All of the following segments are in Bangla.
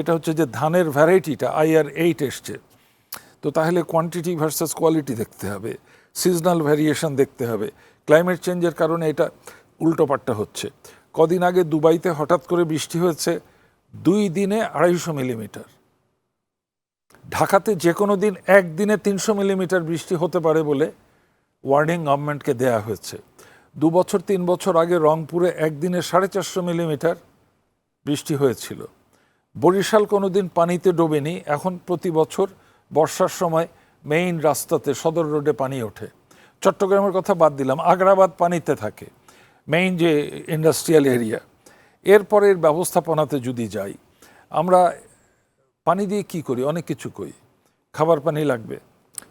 এটা হচ্ছে যে ধানের ভ্যারাইটিটা আইআর এইট এসছে। তো তাহলে কোয়ান্টিটি ভার্সাস কোয়ালিটি দেখতে হবে সিজনাল ভ্যারিয়েশন দেখতে হবে। ক্লাইমেট চেঞ্জের কারণে এটা উল্টোপাল্টা হচ্ছে। কদিন আগে দুবাইতে হঠাৎ করে বৃষ্টি হয়েছে, দুই দিনে আড়াইশো মিলিমিটার ঢাকাতে যে কোনো দিন একদিনে তিনশো মিলিমিটার বৃষ্টি হতে পারে বলে ওয়ার্নিং গভর্নমেন্টকে দেয়া হয়েছে। দু বছর তিন বছর আগে রংপুরে একদিনে সাড়ে চারশো মিলিমিটার বৃষ্টি হয়েছিল। বরিশাল কোনো দিন পানিতে ডোবেনি। এখন প্রতি বছর বর্ষার সময় মেইন রাস্তাতে সদর রোডে পানি ওঠে। চট্টগ্রামের কথা বাদ দিলাম, আগ্রাবাদ পানিতে থাকে মেইন যে ইন্ডাস্ট্রিয়াল এরিয়া এরপরের ব্যবস্থাপনাতে যদি যাই, আমরা পানি দিয়ে কি করি? অনেক কিছু করি। খাবার পানি লাগবে,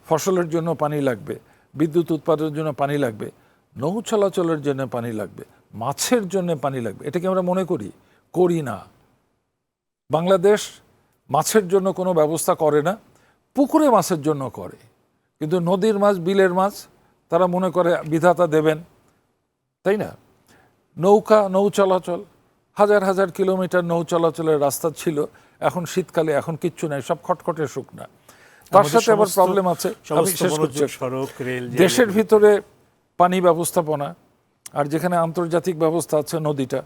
ফসলের জন্য পানি লাগবে, বিদ্যুৎ উৎপাদনের জন্য পানি লাগবে, নৌ চলাচলের জন্য পানি লাগবে, মাছের জন্য পানি লাগবে। এটাকে আমরা মনে করি? করি না। বাংলাদেশ মাছের জন্য কোনো ব্যবস্থা করে না পুকুরে মাছের জন্য করে। কিন্তু নদীর মাছ বিলের মাছ তারা মনে করে বিধাতা দেবেন তাই না? নৌকা নৌ চলাচল হাজার হাজার কিলোমিটার নৌ চলাচলের রাস্তা ছিল এখন শীতকালে এখন কিচ্ছু নাই সব খটখটে শুকনা। তার সাথে আবার প্রবলেম আছে আমি শেষ করছি। সড়ক রেল দেশের ভিতরে পানি ব্যবস্থাপনা আর যেখানে আন্তর্জাতিক ব্যবস্থা আছে নদীটা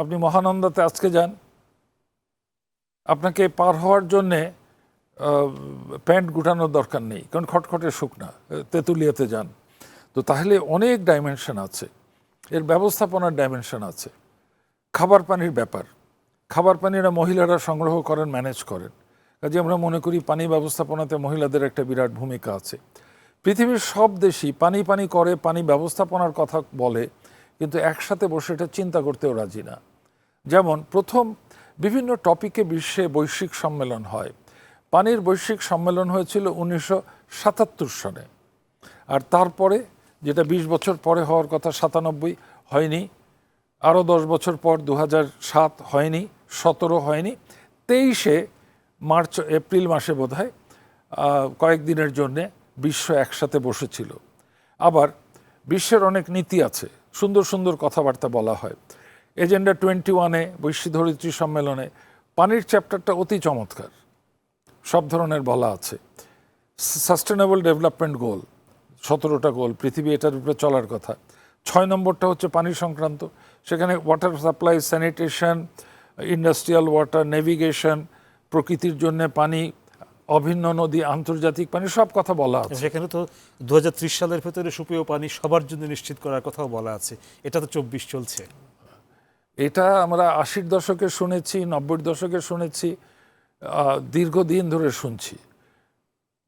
আপনি মহানন্দাতে আজকে যান আপনাকে পার হওয়ার জন্যে প্যান্ট গুটানোর দরকার নেই, কারণ খটখটে শুকনা তেঁতুলিয়াতে যান। তো তাহলে অনেক ডাইমেনশন আছে। এর ব্যবস্থাপনার ডাইমেনশন আছে। খাবার পানির ব্যাপার। খাবার পানিরা মহিলারা সংগ্রহ করেন ম্যানেজ করেন। কাজে আমরা মনে করি পানি ব্যবস্থাপনাতে মহিলাদের একটা বিরাট ভূমিকা আছে। পৃথিবীর সব দেশই পানি পানি করে, পানি ব্যবস্থাপনার কথা বলে, কিন্তু একসাথে বসে এটা চিন্তা করতেও রাজি না। যেমন প্রথম বিভিন্ন টপিকে বিশ্বে বৈশ্বিক সম্মেলন হয়। পানির বৈশ্বিক সম্মেলন হয়েছিল উনিশশো সাতাত্তর সনে। আর তারপরে, যেটা ২০ বছর পরে হওয়ার কথা, সাতানব্বই হয়নি। আরও দশ বছর পর দু সাত হয়নি, সতেরো হয়নি। তেইশে মার্চ, এপ্রিল মাসে বোধ হয় কয়েকদিনের জন্যে বিশ্ব একসাথে বসেছিল। আবার বিশ্বের অনেক নীতি আছে, সুন্দর সুন্দর কথাবার্তা বলা হয়। এজেন্ডা টোয়েন্টি ওয়ানে বৈশ্বিক ধরিত্রী সম্মেলনে, পানির চ্যাপ্টারটা অতি চমৎকার। সব ধরনের বলা আছে। সাস্টেনেবল ডেভেলপমেন্ট গোল, সতেরোটা গোল, পৃথিবী এটার উপরে চলার কথা। ছয় নম্বরটা হচ্ছে পানি সংক্রান্ত, সেখানে water supply sanitation industrial water navigation প্রকৃতির জন্য পানি, অভিন্ন নদী, আন্তর্জাতিক পানি, সব কথা বলা আছে। সেখানে তো দু হাজার ত্রিশ সালের ভেতরে সুপেয় পানি সবার জন্য নিশ্চিত করার কথাও বলা আছে। এটা তো চব্বিশ চলছে। এটা আমরা আশির দশকে শুনেছি নব্বই দশকে শুনেছি দীর্ঘদিন ধরে শুনছি।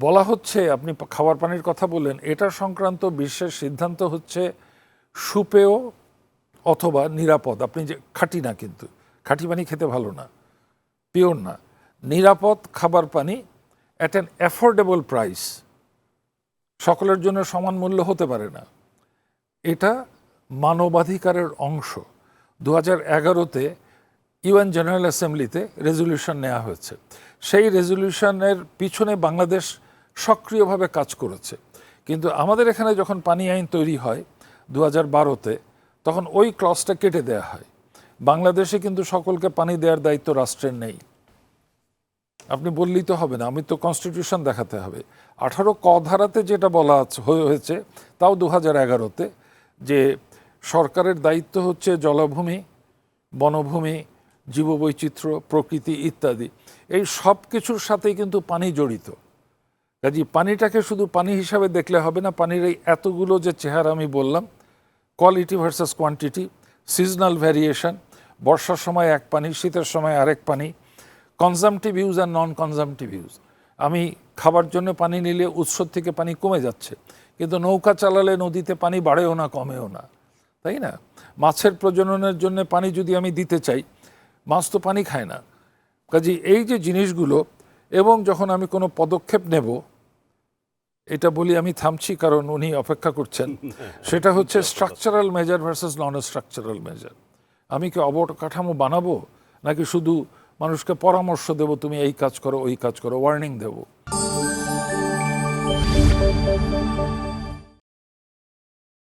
বলা হচ্ছে, আপনি খাবার পানির কথা বললেন, এটা সংক্রান্ত বিশ্বের সিদ্ধান্ত হচ্ছে সুপেয় অথবা নিরাপদ। আপনি যে, খাঁটি না কিন্তু, খাঁটি পানি খেতে ভালো না, পিওর না। নিরাপদ খাবার পানি অ্যাট অ্যান অ্যাফোর্ডেবল প্রাইস সকলের জন্য সমান মূল্য হতে পারে না। এটা মানবাধিকারের অংশ। দু হাজার এগারোতে ইউএন জেনারেল অ্যাসেম্বলিতে রেজলিউশন নেওয়া হয়েছে। সেই রেজলিউশনের পিছনে বাংলাদেশ সক্রিয়ভাবে কাজ করেছে। কিন্তু আমাদের এখানে যখন পানি আইন তৈরি হয় দু হাজার বারোতে, তখন ওই ক্লসটা কেটে দেওয়া হয়। বাংলাদেশে কিন্তু সকলকে পানি দেওয়ার দায়িত্ব রাষ্ট্রের নেই। আপনি বললেই তো হবে না, আমি তো কনস্টিটিউশন দেখাতে হবে। আঠারো ক ধারাতে যেটা বলা হয়ে- হয়েছে, তাও দু হাজার এগারোতে যে সরকারের দায়িত্ব হচ্ছে জলাভূমি, বনভূমি, জীববৈচিত্র্য, প্রকৃতি ইত্যাদি। এই সব কিছুর সাথেই কিন্তু পানি জড়িত। কাজে পানিটাকে শুধু পানি হিসাবে দেখলে হবে না, পানির এই এতগুলো যে চেহারা আমি বললাম quality versus quantity seasonal variation বর্ষার সময় এক পানি, শীতের সময় আরেক পানি কনজামটিভ ইউজ আর নন কনজামটিভ ইউজ আমি খাবার জন্য পানি নিলে উৎস থেকে পানি কমে যাচ্ছে, কিন্তু নৌকা চালালে নদীতে পানি বাড়েও না, কমেও না। তাই না? মাছের প্রজননের জন্য পানি যদি আমি দিতে চাই মাছ তো পানি খায় না। কাজে এই যে জিনিসগুলো এবং যখন আমি কোনো পদক্ষেপ নেব এটা বলি আমি থামছি কারণ উনি অপেক্ষা করছেন। সেটা হচ্ছে structural measure versus non structural measure আমি কি অবকাঠামো বানাবো নাকি শুধু মানুষকে পরামর্শ দেব তুমি এই কাজ করো ওই কাজ করো ওয়ার্নিং দেবো?